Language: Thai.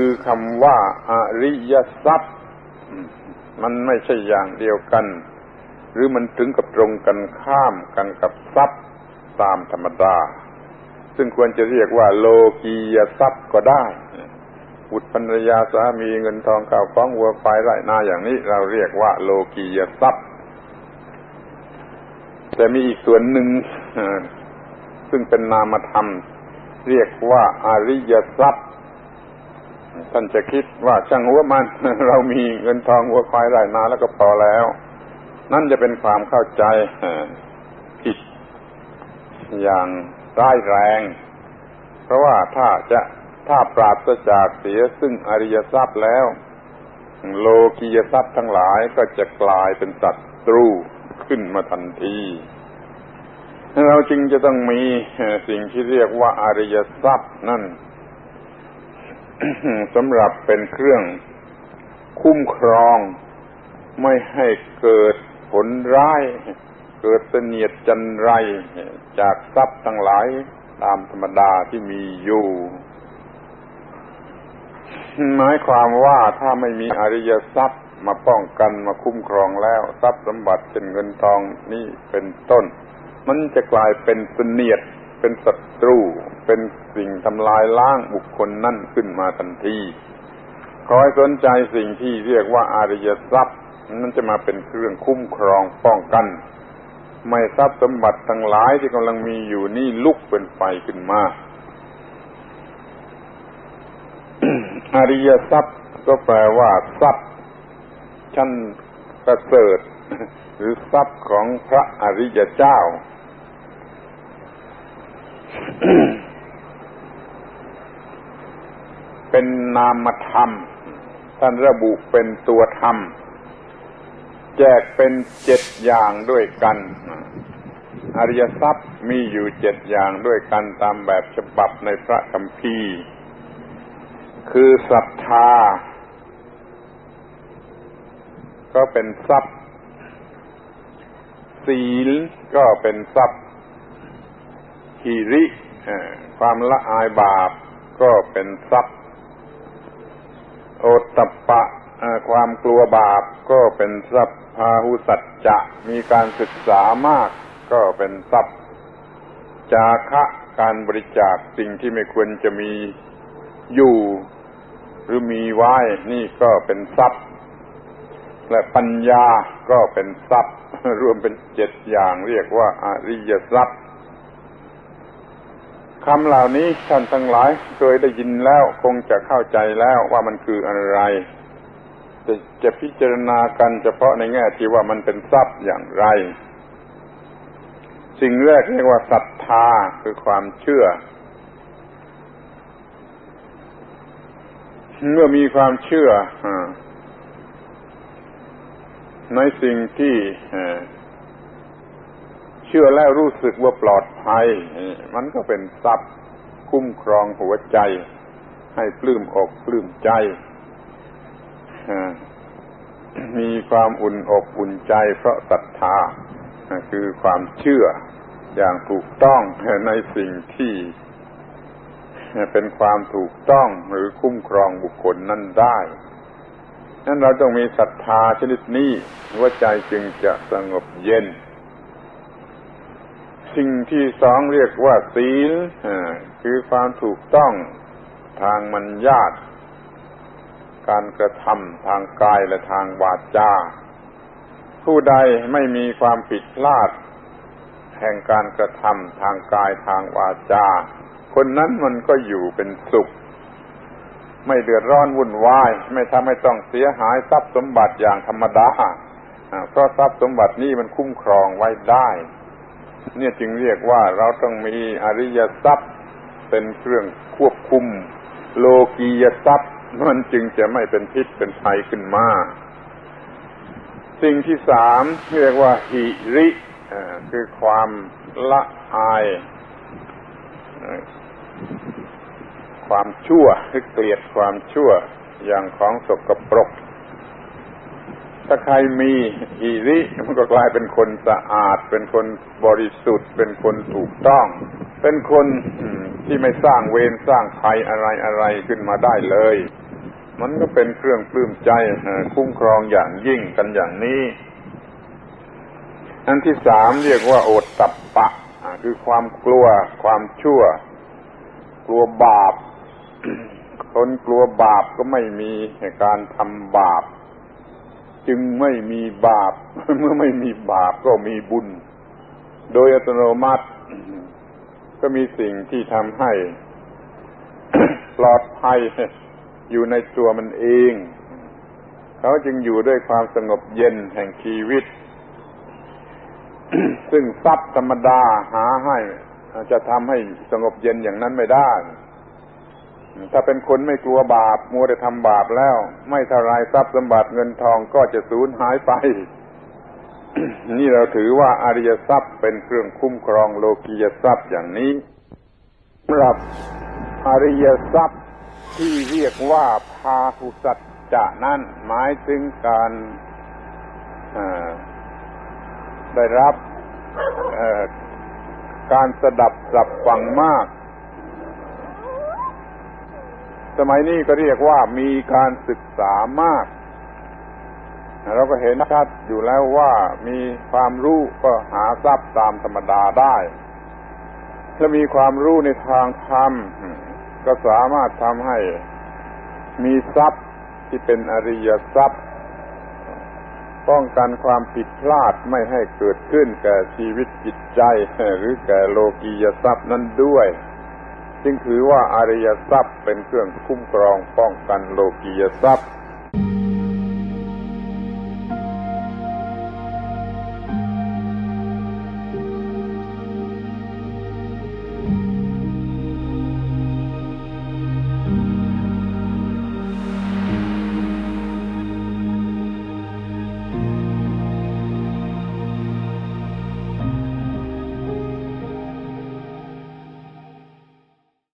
คือคำว่าอริยทรัพย์ มันไม่ใช่อย่างเดียวกัน หรือมันถึงกับตรงกันข้ามกันกับทรัพย์ตามธรรมดา ซึ่งควรจะเรียกว่า โลกียทรัพย์ก็ได้บุตรภรรยาสามีเงินทองข้าวของวัวควายไร่นาอย่างนี้ เราเรียกว่า โลกียทรัพย์ แต่มีอีกส่วนหนึ่งซึ่งเป็นนามธรรม เรียกว่า อริยทรัพย์ ท่านจะคิดว่าช่างหัวมัน เรามีเงินทองวัวควายไร่นาแล้วก็พอแล้ว นั่นจะเป็นความเข้าใจผิดอย่างร้ายแรง เพราะว่าถ้าจะถ้าปราศจากเสียซึ่งอริยทรัพย์แล้ว โลกียทรัพย์ทั้งหลายก็จะกลายเป็นศัตรูขึ้นมาทันทีเราจึงจะต้องมีสิ่งที่เรียกว่าอริยทรัพย์นั่น สำหรับเป็นเครื่องคุ้มครองไม่ให้เกิดผลร้าย เกิดเสนียดจันไรจากทรัพย์ทั้งหลายตามธรรมดาที่มีอยู่หมายความว่าถ้าไม่มีอริยทรัพย์มาป้องกันมาคุ้มครองแล้วทรัพย์สมบัติเช่นเงินทองนี่เป็นต้น มันจะกลายเป็นเสนียดเป็นศัตรู เป็นสิ่งทำลายล้างบุคคลนั่นขึ้นมาทันทีคอยสนใจสิ่งที่เรียกว่าอาริยทรัพย์นั่นจะมาเป็นเครื่องคุ้มครองป้องกัน ไม่ทรัพย์สมบัติทั้งหลายที่กำลังมีอยู่นี่ลุกเป็นไฟขึ้นมาอาริยทรัพย์ก็แปลว่าทรัพย์ ชั้นประเสริฐหรือทรัพย์ของพระอริยเจ้า เป็นนามธรรม ท่านระบุเป็นตัวธรรม แจกเป็นเจ็ดอย่างด้วยกัน อริยทรัพย์มีอยู่เจ็ดอย่างด้วยกันตามแบบฉบับในพระคัมภีร์คือศรัทธา ก็เป็นทรัพย์ ศีลก็เป็นทรัพย์ฮิริความละอายบาปก็เป็นทรัพย์ โอตตะปะความกลัวบาปก็เป็นทรัพย์พาหุสัจจะ มีการศึกษามากก็เป็นทรัพย์ จาคะการบริจาคสิ่งที่ไม่ควรจะมีอยู่ หรือมีไว้นี่ก็เป็นทรัพย์ และปัญญาก็เป็นทรัพย์ รวมเป็นเจ็ดอย่างเรียกว่าอริยทรัพย์ คำเหล่านี้ท่านทั้งหลายเคยได้ยินแล้วคงจะเข้าใจแล้วว่ามันคืออะไร จะจะพิจารณากันเฉพาะในแง่ที่ว่ามันเป็นทรัพย์อย่างไร สิ่งแรกเรียกว่าศรัทธาคือความเชื่อ เมื่อมีความเชื่อในสิ่งที่ เชื่อแล้วรู้สึกว่าปลอดภัย มันก็เป็นทรัพย์คุ้มครองหัวใจ ให้ปลื้มอกปลื้มใจ มีความอุ่นอกอุ่นใจเพราะศรัทธา คือความเชื่ออย่างถูกต้องในสิ่งที่เป็นความถูกต้องหรือคุ้มครองบุคคลนั้นได้นั้นเราต้องมีศรัทธาชนิดนี้หัวใจจึงจะสงบเย็น สิ่งที่สองเรียกว่าศีลคือความถูกต้องทางมัญญาตการกระทำทางกายและทางวาจา ผู้ใดไม่มีความผิดพลาด แห่งการกระทำทางกายทางวาจา คนนั้นมันก็อยู่เป็นสุข ไม่เดือดร้อนวุ่นวาย ไม่ทำให้ต้องเสียหายทรัพย์สมบัติอย่างธรรมดาเพราะทรัพย์สมบัตินี้มันคุ้มครองไว้ได้ เนี่ยจึงเรียกว่าเราต้องมีอริยทรัพย์เป็นเครื่องควบคุม โลกียทรัพย์มันจึงจะไม่เป็นพิษเป็นภัยขึ้นมา สิ่งที่สามเรียกว่าหิริคือความละอาย ความชั่วคือเกลียดความชั่วอย่างของสกปรก ถ้าใครมีอิริมันก็กลายเป็นคนสะอาด เป็นคนบริสุทธิ์ เป็นคนถูกต้อง เป็นคนที่ไม่สร้างเวรสร้างภัยอะไรอะไรขึ้นมาได้เลย มันก็เป็นเครื่องปลื้มใจคุ้มครองอย่างยิ่งกันอย่างนี้ อันที่สามเรียกว่าโอตตัปปะ คือความกลัวความชั่ว กลัวบาปคนกลัวบาปก็ไม่มีการทำบาป จึงไม่มีบาป เมื่อไม่มีบาปก็มีบุญ โดยอัตโนมัติ ก็มีสิ่งที่ทำให้ ปลอดภัยอยู่ในตัวมันเอง เขาจึงอยู่ด้วยความสงบเย็นแห่งชีวิต ซึ่งทรัพย์ธรรมดาหาให้จะทำให้สงบเย็นอย่างนั้นไม่ได้ ถ้าเป็นคนไม่กลัวบาป มัวแต่ทำบาปแล้ว ไม่ท่าไรทรัพย์สมบัติเงินทองก็จะสูญหายไป นี่เราถือว่าอริยทรัพย์เป็นเครื่องคุ้มครองโลกียทรัพย์อย่างนี้สำหรับอริยทรัพย์ที่เรียกว่าพาหุสัจจะนั้นหมายถึงการได้รับการสดับสับฟังมาก สมัยนี้ก็เรียกว่ามีการศึกษามาก เราก็เห็นชัดอยู่แล้วว่ามีความรู้ก็หาทรัพย์ตามธรรมดาได้ ถ้ามีความรู้ในทางธรรมก็สามารถทำให้มีทรัพย์ที่เป็นอริยทรัพย์ ป้องกันความผิดพลาดไม่ให้เกิดขึ้นแก่ชีวิตจิตใจ หรือแก่โลกียทรัพย์นั้นด้วย จึงถือว่าอริยทรัพย์เป็นเครื่องคุ้มครองป้องกันโลกียทรัพย์